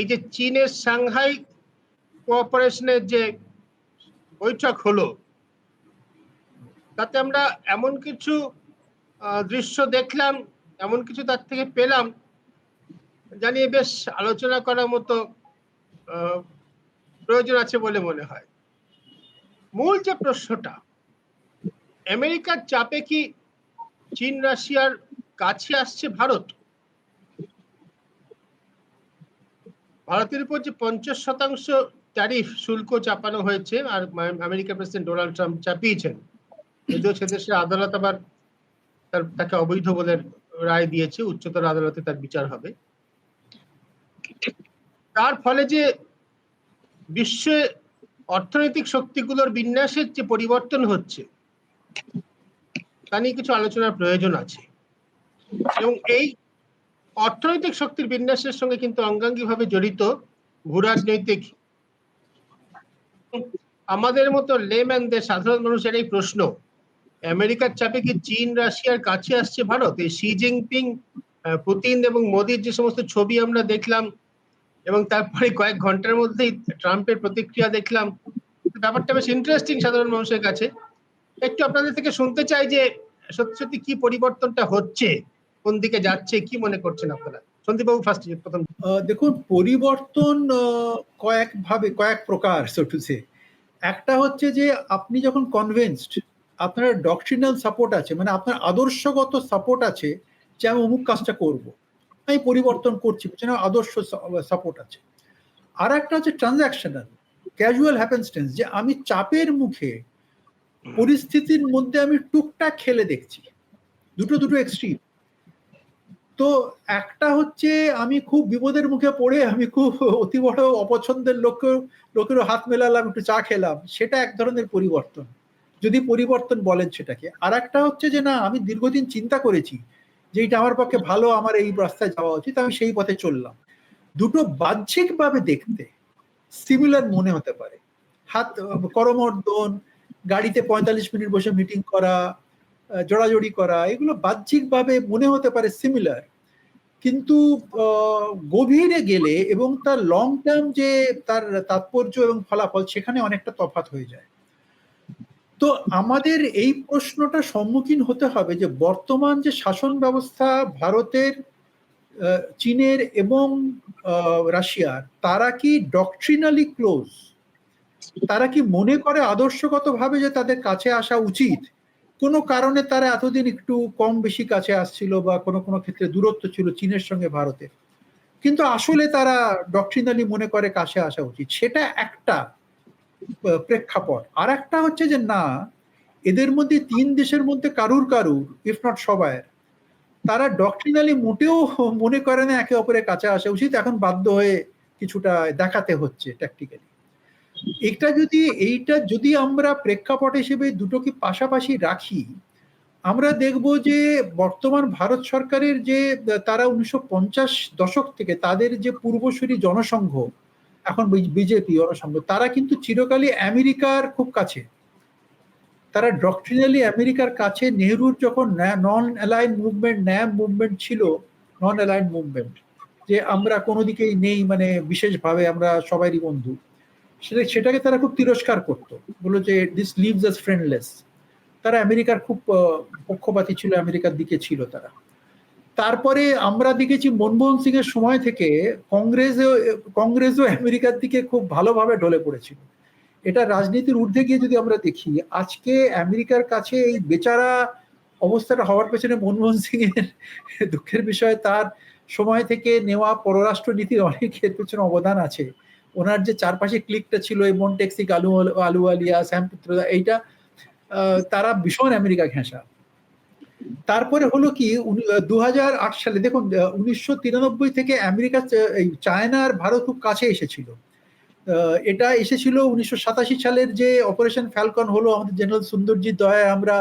এই যে চীনের সাংহাই কোঅপারেশনের যে বৈঠক হলো, তাতে আমরা এমন কিছু দৃশ্য দেখলাম, এমন কিছু তার থেকে পেলাম, জানিয়ে বেশ আলোচনা করার মতো প্রয়োজন আছে বলে মনে হয়। মূল যে প্রশ্নটা, আমেরিকার চাপে কি চীন, রাশিয়ার কাছে আসছে ভারত? ভারতের উপর যে পঞ্চাশ শতাংশ ট্যারিফ শুল্ক চাপানো হয়েছে, আর আমেরিকার প্রেসিডেন্ট ডোনাল্ড ট্রাম্প চাপিয়েছেন, যদিও সে দেশের আদালত আবার তার তাকে অবৈধ বলে রায় দিয়েছে, উচ্চতর আদালতে তার বিচার হবে। তার ফলে যে বিশ্বে অর্থনৈতিক শক্তিগুলোর বিন্যাসের যে পরিবর্তন হচ্ছে, তা নিয়ে কিছু আলোচনার প্রয়োজন আছে। এবং এই অর্থনৈতিক শক্তির বিন্যাসের সঙ্গে কিন্তু অঙ্গাঙ্গিভাবে জড়িত ভূরাজনৈতিক আমাদের মতো লেম্যানদের সাধারণ মানুষের এই প্রশ্ন, আমেরিকার চাপে কি চীন, রাশিয়ার কাছে আসছে ভারত? এই শি জিনপিং পুতিন এবং মোদির যে সমস্ত ছবি আমরা দেখলাম এবং তারপরে কয়েক ঘণ্টার মধ্যেই ট্রাম্পের প্রতিক্রিয়া দেখলাম, ব্যাপারটা বেশ ইন্টারেস্টিং সাধারণ মানুষের কাছে। একটু আপনাদের থেকে শুনতে চাই যে সত্যি সত্যি কি পরিবর্তনটা হচ্ছে। কোন দিকে যাচ্ছে কি মনে করছেন আপনারা? সন্দীপবাবু ফার্স্ট প্রথম। দেখুন পরিবর্তন আহ, কয়েক ভাবে কয়েক প্রকার সে একটা হচ্ছে যে আপনি যখন কনভিন্সড আপনার ডক্ট্রিনাল সাপোর্ট আছে মানে আপনার আদর্শগত সাপোর্ট আছে যে আমি অমুক কাজটা করব। আমি পরিবর্তন করছি যেন আদর্শ সাপোর্ট আছে। আর একটা হচ্ছে ট্রানজাকশনাল ক্যাজুয়াল হ্যাপেন্সটেন্স যে আমি চাপের মুখে পরিস্থিতির মধ্যে আমি টুকটাক খেলে দেখছি। দুটো দুটো এক্সট্রিম তো একটা হচ্ছে আমি খুব বিপদের মুখে পড়ে আমি খুব অতি বড় অপছন্দের লোককে, লোকেরও হাত মেলালাম, একটু চা খেলাম, সেটা এক ধরনের পরিবর্তন। যদি পরিবর্তন বলেন সেটাকে। আর একটা হচ্ছে যে না, আমি দীর্ঘদিন চিন্তা করেছি যে এটা আমার পক্ষে ভালো, আমার এই রাস্তায় যাওয়া উচিত, আমি সেই পথে চললাম। দুটো বাহ্যিকভাবে দেখতে সিমিলার মনে হতে পারে। হাত করমর্দন, গাড়িতে পঁয়তাল্লিশ মিনিট বসে মিটিং করা জোড়াজড়ি করা, এগুলো বাহ্যিকভাবে মনে হতে পারে সিমিলার কিন্তু গভীরে গেলে এবং তার লং টার্ম যে তার তাৎপর্য এবং ফলাফল, সেখানে অনেকটা তফাৎ হয়ে যায়। তো আমাদের এই প্রশ্নটা সম্মুখীন হতে হবে যে বর্তমান যে শাসন ব্যবস্থা ভারতের চীনের এবং রাশিয়ার, তারা কি ডক্ট্রিনালি ক্লোজ তারা কি মনে করে আদর্শগতভাবে যে তাদের কাছে আসা উচিত? কোনো কারণে তারা এতদিন একটু কম বেশি কাছে আসছিল বা কোনো কোনো ক্ষেত্রে দূরত্ব ছিল চীনের সঙ্গে ভারতের কিন্তু আসলে তারা ডক্ট্রিনালি মনে করে কাছে আসা উচিত। সেটা একটা প্রেক্ষাপট। আর একটা হচ্ছে যে না, এদের মধ্যে তিন দেশের মধ্যে কারুর কারুর ইফ নট সবাই তারা ডক্ট্রিনালি মোটেও মনে করে না একে অপরের কাছে আসা উচিত। এখন বাধ্য হয়ে কিছুটা দেখাতে হচ্ছে ট্যাকটিক্যালি এটা যদি, এইটা যদি আমরা প্রেক্ষাপট হিসেবে দুটোকে পাশাপাশি রাখি, আমরা দেখব যে বর্তমান ভারত সরকারের যে, তারা উনিশশো পঞ্চাশ দশক থেকে তাদের যে পূর্বসূরি জনসংঘ, এখন বিজেপি জনসংঘ, তারা কিন্তু চিরকালই আমেরিকার খুব কাছে। তারা ডক্ট্রিনালি আমেরিকার কাছে, নেহরুর যখন non aligned movement NAM movement ছিল নন অ্যালাইন মুভমেন্ট যে আমরা কোনো দিকেই নেই মানে বিশেষভাবে আমরা সবারই বন্ধু। সেটা সেটাকে তারা খুব তিরস্কার করতো। বলল যে দিস লিভস আস ফ্রেন্ডলেস তারা আমেরিকার খুব পক্ষপাতী ছিল, আমেরিকার দিকে ছিল তারা। তারপরে আমরা দেখেছি মনমোহন সিং এর সময় থেকে কংগ্রেসও কংগ্রেসও আমেরিকার দিকে খুব ভালোভাবে ঢলে পড়েছিল। এটা রাজনীতির ঊর্ধ্বে গিয়ে যদি আমরা দেখি, আজকে আমেরিকার কাছে এই বেচারা অবস্থাটা হওয়ার পেছনে মনমোহন সিং এর দুঃখের বিষয়, তার সময় থেকে নেওয়া পররাষ্ট্র নীতির অনেক পেছনে অবদান আছে। ওনার যে চারপাশে ক্লিকটা ছিল, এই মন্টেক্সিক আলু আলু আলিয়া শ্যামপুত্রদা এইটা তারা ভীষণ আমেরিকা ঘেঁষা। তারপরে হলো কি দু হাজার আট সালে, দেখুন উনিশশো তিরানব্বই থেকে আমেরিকা চায়না আর ভারত খুব কাছে এসেছিল। এটা এসেছিল উনিশশো সাতাশি সালের যে অপারেশন ফ্যালকন হলো, আমাদের জেনারেল সুন্দরজির দয়ায় আমরা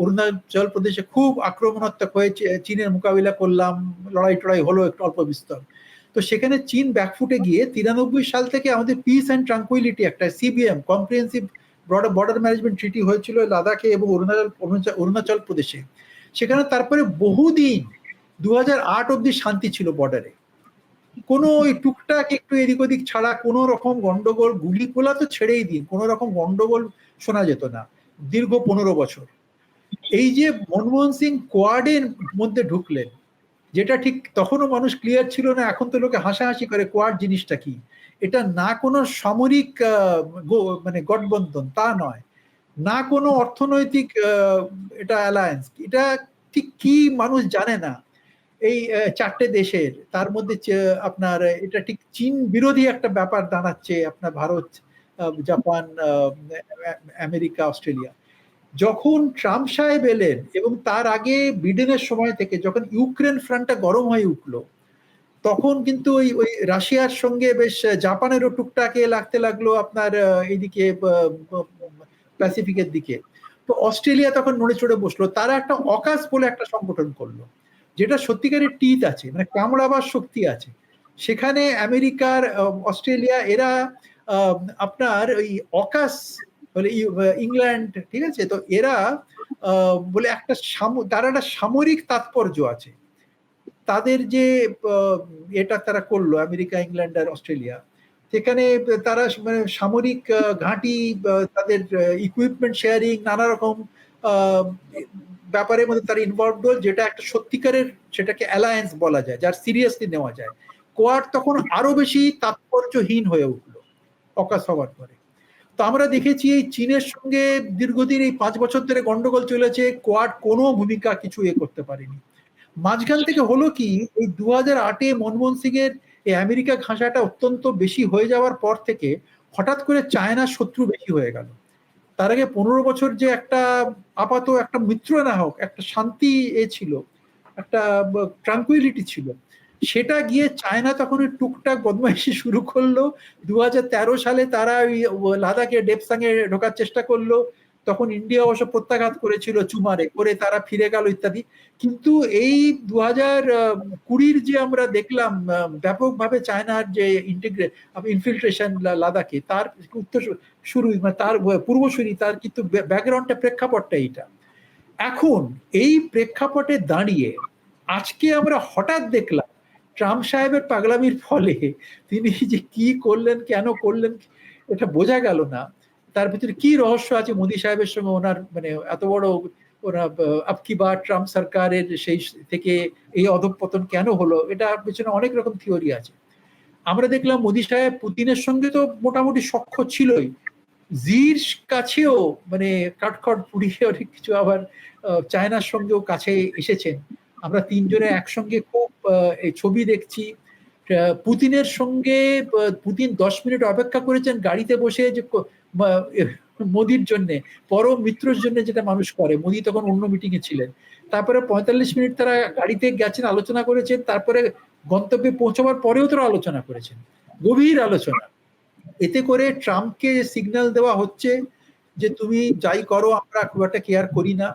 অরুণাচল প্রদেশে খুব আক্রমণাত্মক হয়ে চীনের মোকাবিলা করলাম লড়াই টড়াই হলো একটু অল্প বিস্তর। তো সেখানে চীন ব্যাকফুটে গিয়ে তিরানব্বই সাল থেকে আমাদের পিস অ্যান্ড ট্রাঙ্কুইলিটি একটা CBM comprehensive border border management treaty হয়েছিল লাদাখে এবং অরুণাচল, অরুণাচল- প্রদেশে। সেখানে তারপরে বহুদিন দু হাজার আট অব্দি শান্তি ছিল বর্ডারে কোনো ওই টুকটাক একটু এদিক ওদিক ছাড়া কোনো রকম গন্ডগোল গুলি গোলা তো ছেড়েই দিন, কোনো রকম গন্ডগোল শোনা যেত না, দীর্ঘ পনেরো বছর। এই যে মনমোহন সিং কোয়াডের মধ্যে ঢুকলেন যেটা ঠিক তখনও মানুষ ক্লিয়ার ছিল না, এখন তো লোকে হাসাহাসি করে কোয়াড জিনিসটা কি? এটা না কোনো সামরিক মানে গঠবন্ধন, তা নয়। না কোনো অর্থনৈতিক এটা অ্যালায়েন্স এটা ঠিক কি মানুষ জানে না? এই চারটে দেশের, তার মধ্যে আপনার, এটা ঠিক চীন বিরোধী একটা ব্যাপার দাঁড়াচ্ছে, আপনার ভারত জাপান আমেরিকা, অস্ট্রেলিয়া। যখন ট্রাম্প সাহেব এলেন এবং তার আগে বিডেনের সময় থেকে যখন ইউক্রেন ফ্রন্টটা গরম হয়ে উঠল, তখন কিন্তু ওই ওই রাশিয়ার সঙ্গে বেশ জাপানেরও টুকটাকে লাগতে লাগল আপনার এইদিকে প্যাসিফিকের দিকে। তো অস্ট্রেলিয়া তখন নড়ে চড়ে বসল, তারা একটা অকাশ বলে একটা সংগঠন করল, যেটা সত্যিকারের টিত আছে মানে কামড়াবার শক্তি আছে। সেখানে আমেরিকার অস্ট্রেলিয়া, এরা আপনার ওই অকাশ বলে ইউ- ইংল্যান্ড ঠিক আছে? তো এরা বলে একটা তার একটা সামরিক তাৎপর্য আছে। তাদের যে এটা তারা করল, আমেরিকা ইংল্যান্ড আর অস্ট্রেলিয়া। সেখানে তারা মানে সামরিক ঘাঁটি তাদের ইকুইপমেন্ট শেয়ারিং নানা রকম ব্যাপারের মধ্যে তারা ইনভলভ হল, যেটা একটা সত্যিকারের সেটাকে অ্যালায়েন্স বলা যায়, যার সিরিয়াসলি নেওয়া যায়। কোয়াড তখন আরও বেশি তাৎপর্যহীন হয়ে উঠল, অকাশ হওয়ার পরে। তো আমরা দেখেছি এই চীনের সঙ্গে দীর্ঘদিন এই পাঁচ বছর ধরে গন্ডগোল চলেছে, কোয়াড কোনো ভূমিকা কিছু এ করতে পারেনি। মাঝখান থেকে হলো কি, এই দু হাজার আটে মনমোহন সিং এর এই আমেরিকা ঘাঁষাটা অত্যন্ত বেশি হয়ে যাওয়ার পর থেকে হঠাৎ করে চায়নার শত্রু বেশি হয়ে গেল। তার আগে পনেরো বছর যে একটা আপাত একটা মিত্র না হোক, একটা শান্তি এ ছিল, একটা ট্রাঙ্কুইলিটি ছিল। সেটা গিয়ে চায়না তখন ওই টুকটাক বদমাইশি শুরু করল। দু হাজার তেরো সালে তারা ওই লাদাখে ডেপসাঙে ঢোকার চেষ্টা করল। তখন ইন্ডিয়া অবশ্য প্রত্যাঘাত করেছিল চুমারে, করে তারা ফিরে গেল ইত্যাদি। কিন্তু এই দু হাজার কুড়ির যে আমরা দেখলাম ব্যাপকভাবে চায়নার যে ইন্টিগ্রে ইনফিল্ট্রেশন লাদাখে, তার উত্তর শুরু মানে তার পূর্বসূরি, তার কিন্তু ব্যাকগ্রাউন্ডটা প্রেক্ষাপটটা এইটা। এখন এই প্রেক্ষাপটে দাঁড়িয়ে আজকে আমরা হঠাৎ দেখলাম ট্রাম্প সাহেবের পাগলামির ফলে তিনি যে কি করলেন, কেন করলেন, এটা বোঝা গেল না। তার ভিতরে কি রহস্য আছে মোদী সাহেবের সঙ্গে ওনার মানে এত বড় ওরা আপকি বা ট্রাম্প সরকারের সেই থেকে এই অধঃপতন কেন হলো, এটা পেছনে অনেক রকম থিওরি আছে। আমরা দেখলাম মোদী সাহেব পুতিনের সঙ্গে তো মোটামুটি সখ্য ছিলই। জির কাছেও মানে কাঠখড় পুড়িয়ে অনেক কিছু আবার চায়নার সঙ্গেও কাছে এসেছেন। আমরা তিনজনে একসঙ্গে খুব ছবি দেখছি। পুতিনের সঙ্গে পুতিন দশ মিনিট অপেক্ষা করেছেন গাড়িতে বসে যে মোদির জন্য, পরম মিত্রর জন্য যেটা মানুষ করে। মোদি তখন অন্য মিটিং এ ছিলেন। তারপরে পঁয়তাল্লিশ মিনিট তারা গাড়িতে গেছেন, আলোচনা করেছেন। তারপরে গন্তব্যে পৌঁছাবার পরেও তারা আলোচনা করেছেন। গভীর আলোচনা। এতে করে ট্রাম্পকে সিগন্যাল দেওয়া হচ্ছে যে, তুমি যাই করো, আমরা খুব একটা কেয়ার করি না।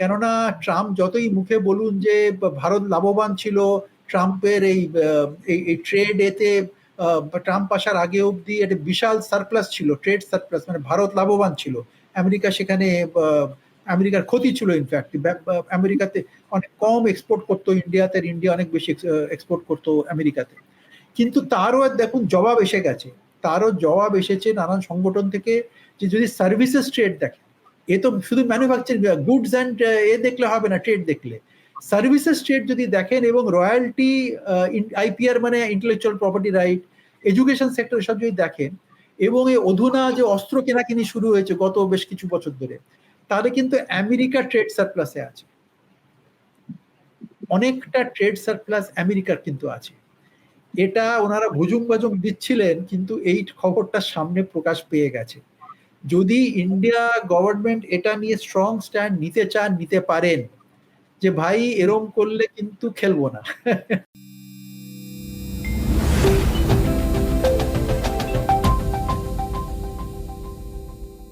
কেননা ট্রাম্প যতই মুখে বলুন যে ভারত লাভবান ছিল, ট্রাম্পের এই এই- ট্রেড এতে ট্রাম্প আসার আগে অবধি একটা বিশাল সারপ্লাস ছিল ট্রেড সারপ্লাস মানে ভারত লাভবান ছিল। আমেরিকা সেখানে আমেরিকার ক্ষতি ছিল ইনফ্যাক্ট আমেরিকাতে অনেক কম এক্সপোর্ট করতো, ইন্ডিয়াতে, ইন্ডিয়া অনেক বেশি এক্সপোর্ট করতো আমেরিকাতে। কিন্তু তারও দেখুন জবাব এসে গেছে, তারও জবাব এসেছে নানান সংগঠন থেকে যে যদি সার্ভিসেস ট্রেড দেখে এ তো শুধু ম্যানুফ্যাকচারিং গুডস অ্যান্ড এ দেখলে হবে না ট্রেড দেখলে। সার্ভিসেস ট্রেড যদি দেখেন এবং রয়্যালটি আইপিআর মানে intellectual property right education sector সব যদি দেখেন, এবং এই অধুনা যে অস্ত্র কেনাকিনি শুরু হয়েছে গত বেশ কিছু বছর ধরে, তাহলে কিন্তু আমেরিকা ট্রেড সারপ্লাসে আছে। অনেকটা ট্রেড সারপ্লাস আমেরিকার কিন্তু আছে। এটা ওনারা ভুজুং বাজুং দিচ্ছিলেন, কিন্তু এই খবরটা সামনে প্রকাশ পেয়ে গেছে। যদি ইন্ডিয়া গভর্নমেন্ট এটা নিয়ে স্ট্রং স্ট্যান্ড নিতে চান, নিতে পারেন, যে ভাই এরম করলে কিন্তু খেলব না।